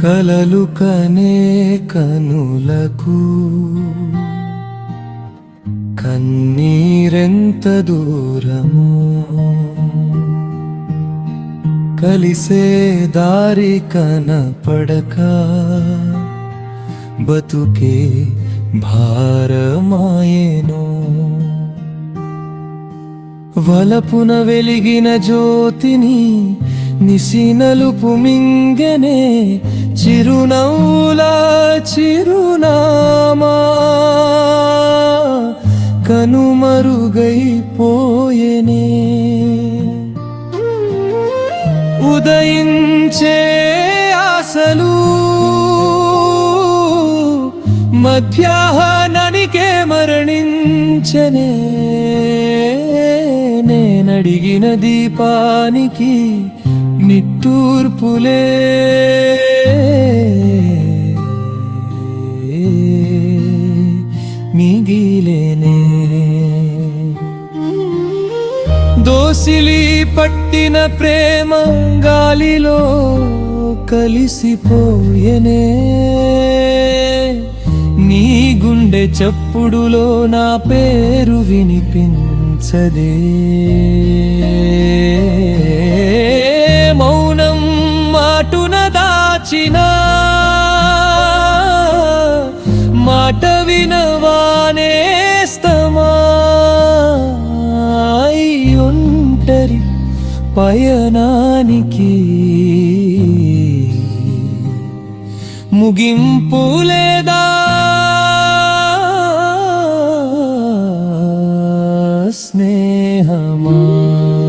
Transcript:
కలలు కనే కనులకు కన్నీరెంత దూరము? కలిసే దారి కనపడక బతుకే భారమాయేనో. వలపున వెలిగిన జ్యోతిని నిసినలుపు మింగెనే చిరునవ్వుల చిరునామా. కనుమరుగైపోయేనే ఉదయించే ఆశలు మధ్యాహ్నానికే మరణించనే. నేనడిగిన దీపానికి నిట్టూర్పులే. మిగిలేనే. దోసిలి పట్టిన ప్రేమ గాలిలో కలిసిపోయెనే. గుండె చప్పుడులో నా పేరు వినిపించదే. మౌనం మాటున దాచినా మాట వినవానేస్తమా ఒంటరి పయనానికి ముగింపు లేదా আমার